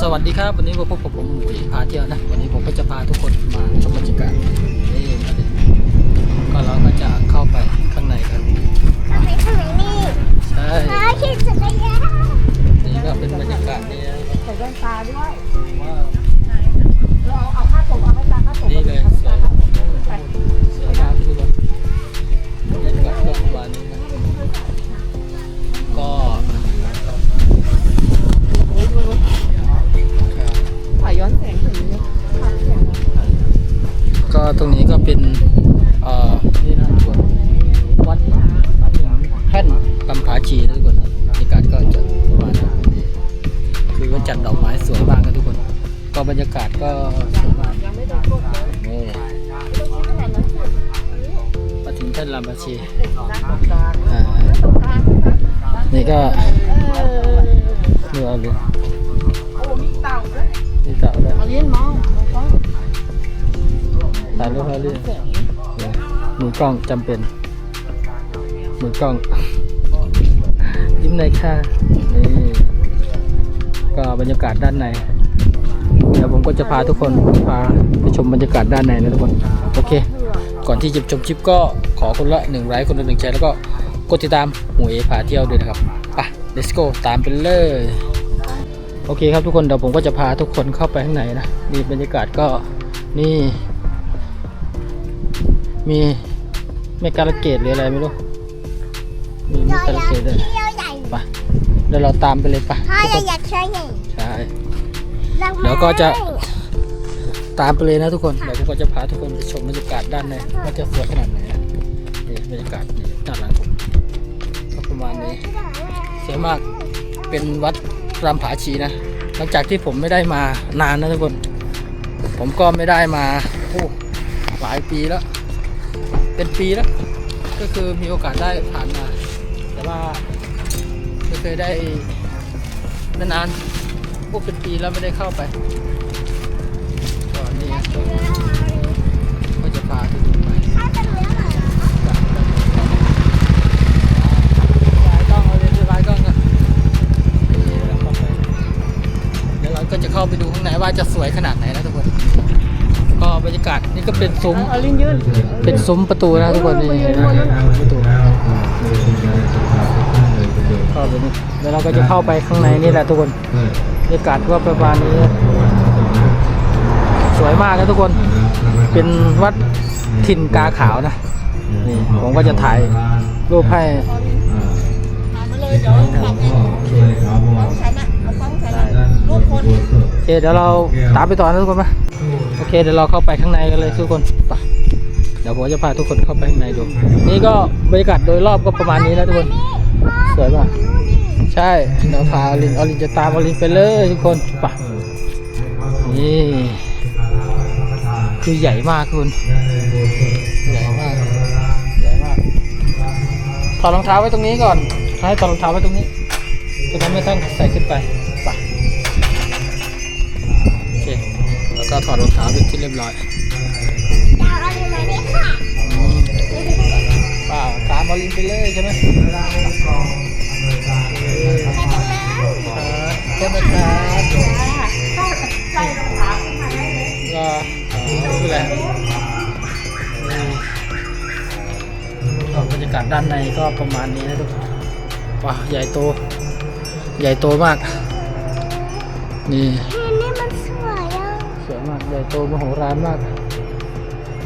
สวัสดีครับวันนี้มาพบกับผมหมุยพาเที่ยวนะ วันนี้ผมก็จะพาทุกคนมาชมบรรยากาศนี่มาเลยก็เราก็จะเข้าไปข้างในกันทำไมทำไมนี่ใช่พาขี่จักรยานนี่ก็เป็นบรรยากาศนี่นะใส่แว่นตาด้วยว้าวเราเอาเอาผ้าผมเอาแว่นตาผ้าผมนี่เลย ก็บรรยากาศก็สวยมามนี่าดนั้นสิมาถึงท่นลำผาชีนี่ก็เออนี่เอาเลยโอ้มีเต่าด้วยนี่เต่าเลยเอาเลี้ยนมองมองถ่ายรูปให้เรื่อยงมือกล้องจำเป็น มือกล้อง ยิ้มในค่ะนี่ก็บรรยากาศด้านใน ผมก็จะพาทุกคนพาไปชมบรรยากาศด้านในนะทุกคนโอเค ก่อนที่จะชมคลิปก็ขอคนละหนึ่งไลค์คนละหนึ่งแชร์แล้วก็กดติดตามหมูเอพาเที่ยวด้วยนะครับไป let's go ตามไปเลยโอเคครับทุกคนเดี๋ยวผมก็จะพาทุกคนเข้าไปข้างในนะนี่บรรยากาศก็นี่ มีเมกาลเกตหรืออะไรไม่รู้มีเมเรากาลอยากเกตด้วยเที่ยวใหญ่ไปเดี๋ยวเราตามไปเลยไปพ่อทุกคนเราอยากเที่ยวใหญ่ใช่ รัไม้เดี๋ยวก็จะตามไปเลยนะทุกคนเดี๋ยวผมก็จะพาทุกคนไปชมบรรยากาศด้านในว่าจะสวยขนาดไหนนะนี่บรรยากาศนี่ด้านหลังผมก็ประมาณนี้สวยมากเป็นวัดรำผาชีนะหลังจากที่ผมไม่ได้มานานนะทุกคน ผมก็ไม่ได้มาโอ้หลายปีแล้ว เป็นปีแล้ว ก็คือมีโอกาสได้ผ่านมา แต่ว่าไม่เคยได้นานๆ พวกเป็นปีแล้วไม่ได้เข้าไปก็นี่ก็จะพาทุกคนไปถ้าเป็นเรื่องอะไรลายกล้องเอาเลยลายกล้องอะนี่เราเข้าไปเดี๋ยวเราก็จะเข้าไปดูข้างในว่าจะสวยขนาดไหนนะทุกคนก็บรรยากาศนี่ก็เป็นซุ้มเอลิ้นยืนเป็นซุ้มประตูนะทุกคนนี่ประตูเข้าไปนี่เดี๋ยวเราก็จะเข้าไปข้างในนี่แหละทุกคน รรยากาศก็ประมาณนี้ สวยมากนะทุกคน เป็นวัดถิ่นกาขาวนะ นี่ผมก็จะถ่ายรูปให้มาเลยเดี๋ยวขับของฉันอะเอาของฉันอะรูปคนโอเคเดี๋ยวเราตามไปต่อนะทุกคนมาโอเคเดี๋ยวเราเข้าไปข้างในกันเลยทุกคนไปเดี๋ยวผมจะพาทุกคนเข้าไปข้างในดู นี่ก็บรรยากาศโดยรอบก็ประมาณนี้นะทุกคน สวยมาก ใช่เดี๋ยวพาอลินอลินจะตามอลินไปเลยทุกคนไปนี่คือใหญ่มากคุณ ใหญ่มาก ใหญ่มาก ถอดรองเท้าไว้ตรงนี้ก่อนให้ถอดรองเท้าไว้ตรงนี้จะได้ไม่ต้องใส่ขึ้นไปไปโอเค แล้วก็ถอดรองเท้าเป็นที่เรียบร้อยดาวอะไรมาเนี่ยค่ะเปล่าตามอลินไปเลยใช่ไหม ไปตรงนั้นครับเจ้านะครับใส่รองเท้าขึ้นมาได้เลยก็อ๋อไม่เป็นไรนี่ก็บรรยากาศด้านในก็ประมาณนี้นะทุกคนว้าวใหญ่โต ใหญ่โตมาก นี่เห็นนี่มันสวยอะสวยมาก ใหญ่โตมโหฬารมาก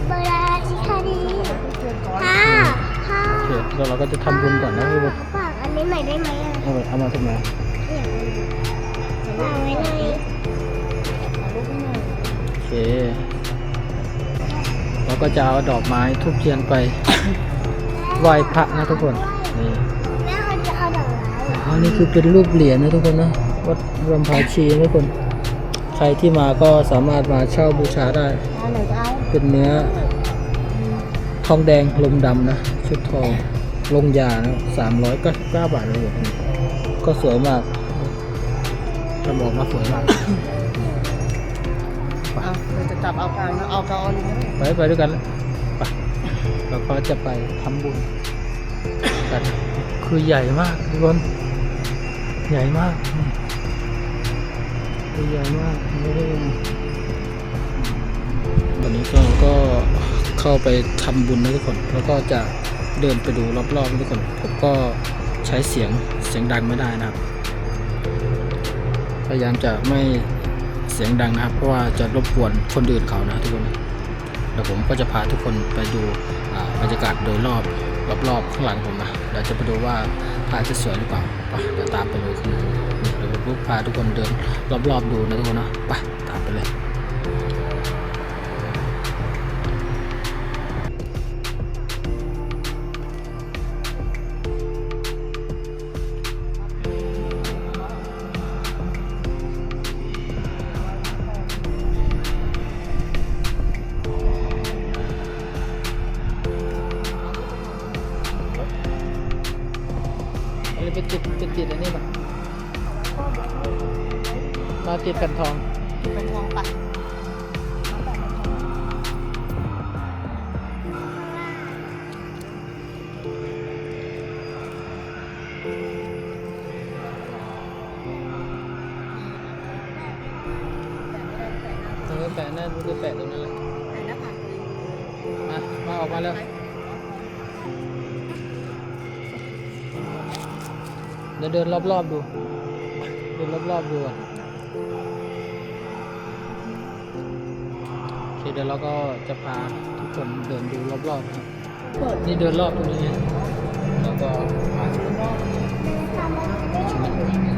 โบราณสิคะดีค่ะค่ะโอเคแล้วเราก็จะทำบุญก่อนนะทุกคน ฝากอันนี้ใหม่ได้ไหมอะเอาไปเอามาทำไมวางไว้เลยโอเคเราก็จะเอาดอกไม้ทุบเทียนไปไหว้พระนะทุกคนนี่แม่เขาจะเอาดอกไม้อันนี้คือเป็นรูปเหรียญนะทุกคนนะวัดรำพาชีนะทุกคน ใครที่มาก็สามารถมาเช่าบูชาได้เอาไหนจะเอาเป็นเนื้อทองแดงลมดำนะ ชุดทอง ลงยานะสามร้อยก็เก้าบาทเลยแบบนี้ก็สวยมากจะบอกว่าสวยมากเอาเดี๋ยวจะจับเอากลางนะเอากลางเอาลิ้นไปไปด้วยกันเลยไปเราก็จะไปทำบุญกันคือใหญ่มากทุกคนใหญ่มากนี่ตัวใหญ่มากโอ้วันนี้ก็ก็เข้าไปทำบุญนะทุกคนแล้วก็จะ เดินไปดูรอบๆทุกคนผมก็ใช้เสียงเสียงดังไม่ได้นะครับ พยายามจะไม่เสียงดังนะครับ เพราะว่าจะรบกวนคนอื่นเขานะทุกคนเดี๋ยวผมก็จะพาทุกคนไปดูบรรยากาศโดยรอบรอบๆข้างหลังผมนะเดี๋ยวจะไปดูว่าพาจะสวยหรือเปล่าไปเดี๋ยวตามไปเลยข้างในเดี๋ยวผมพาทุกคนเดินรอบๆดูนะทุกคนนะไปตามไปเลย อันนี้ไปติดไปติดอันนี้มามาติดแผ่นทองเป็นห่วงปะเออแปะนั่นมันคือแปะตรงนั้นแหละไหนนะผ่านตัวเองมา มาออกมาแล้ว ดี๋ยวเดินรอบๆดู เดินรอบๆดูก่อนโอเคเดี๋ยวเราก็จะพาทุกคนเดินดูรอบๆครับเปิดนี่เดินรอบตรงนี้แล้วก็พาทุกคนทำอะไรไม่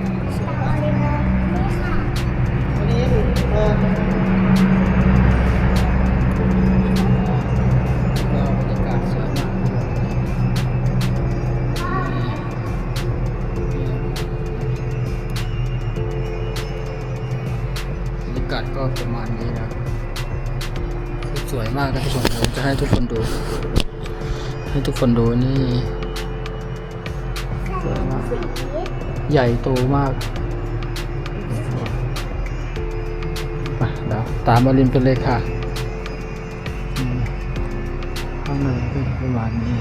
ให้ทุกคนดูนี่สวยมากใหญ่โตมากมาเดี๋ยวตามมาริมกันเลยค่ะ ข้างในก็ประมาณนี้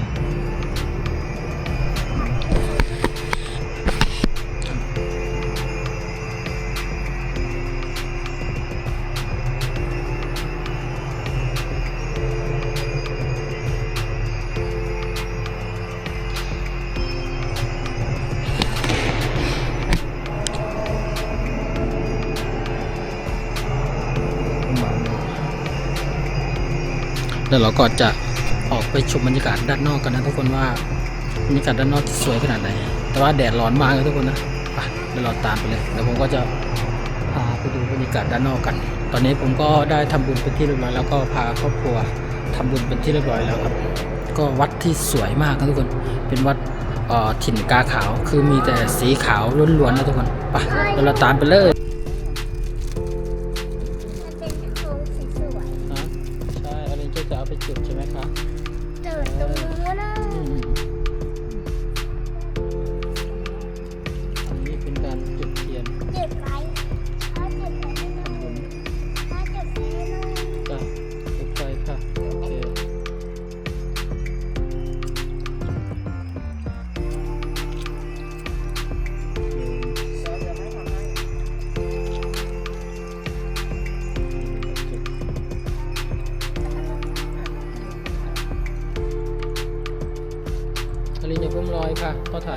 แล้วเราก็จะออกไปชมบรรยากาศด้านนอกกันนะทุกคนว่าบรรยากาศด้านนอกสวยขนาดไหน แต่ว่าแดดร้อนมากเลยทุกคนนะไปเดี๋ยวเราตามไปเลยเดี๋ยวผมก็จะพาไปดูบรรยากาศด้านนอกกัน ตอนนี้ผมก็ได้ทำบุญเป็นที่เรียบร้อยแล้วก็พาครอบครัวทำบุญเป็นที่เรียบร้อยแล้วครับ ก็วัดที่สวยมากนะทุกคน เป็นวัดถิ่นกาขาว คือมีแต่สีขาวล้วนๆนะทุกคน ไปเดี๋ยวเราตามไปเลย ไปจุดใช่ไหมคะเจิดตรงนู้นนะ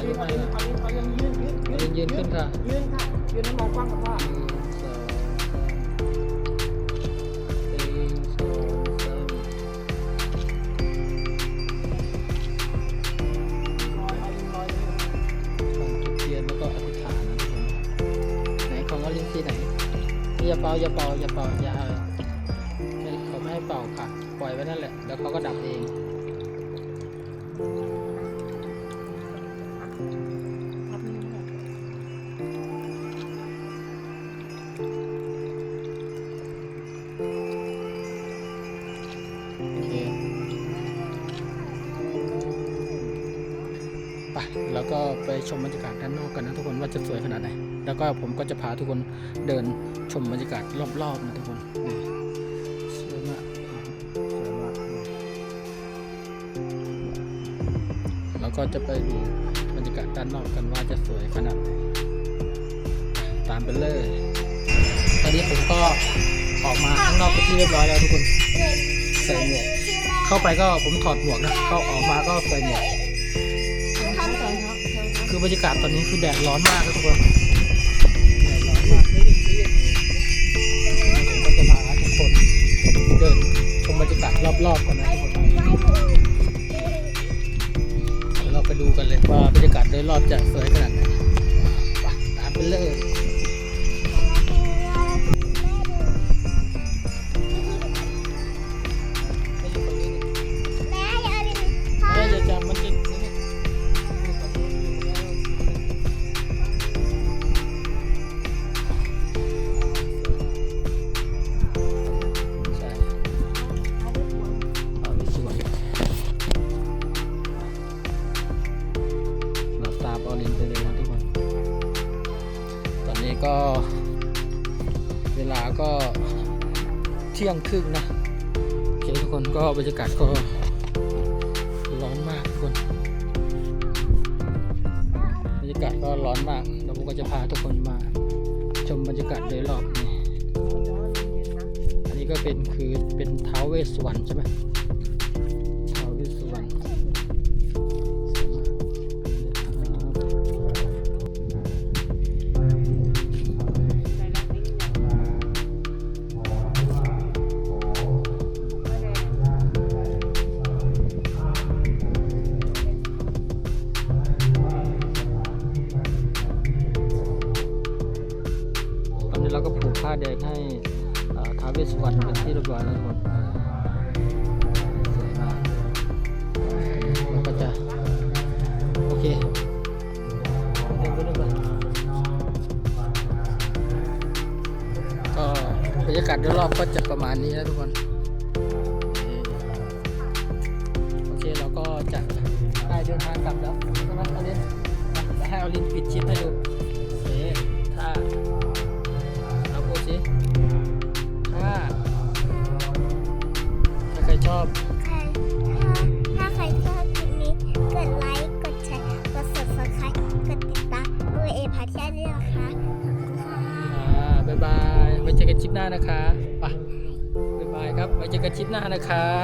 ยืนยืนเขาเขายังยืนยืนอลินยืนขึ้นค่ะ ยืนค่ะยืนให้มองกว้างกับว่าหนึ่งสติ๊กเกอร์แล้วก็อธิฐานไหนของอลิซี่ไหนอย่าเป่าอย่าเป่าอย่าเป่าอย่าเอาไม่เขาไม่ให้เป่าค่ะ ปล่อยไว้นั่นแหละ แล้วเขาก็ดับเอง โอเคไปแล้วก็ไปชมบรรยากาศด้านนอกกันนะทุกคนว่าจะสวยขนาดไหน แล้วก็ผมก็จะพาทุกคนเดินชมบรรยากาศรอบๆนะทุกคนนี่สวยมากสวยมากแล้วก็จะไปดูบรรยากาศด้านนอกกันว่าจะสวยขนาดไหนตามไปเลย อนนี้ผมก็ออกมาข้างนอกเป็นที่เรียบร้อยแล้วทุกคนใส่หมวกเข้าไปก็ผมถอดหมวกนะเข้าออกมาก็ใส่หมวกคือบรรยากาศตอนนี้คือแดดร้อนมากทุกคนแดดร้อนมากผมก็จะพาทุกคนเดินชมบรรยากาศรอบๆกันนะทุกคนเดี๋ยวเราไปดูกันเลยว่าบรรยากาศโดยรอบจะสวยขนาดไหนไปตามไปเลย ครึ่งนะโอเคทุกคนก็บรรยากาศก็ร้อนมากทุกคนบรรยากาศก็ร้อนมากแล้วผมก็จะพาทุกคนมา ชมบรรยากาศโดยรอบนี่อันนี้ก็เป็นคือเป็นท้าวเวสสวรรณใช่ไหม กาศโดยรอบก็จะประมาณนี้นะทุกคน คะ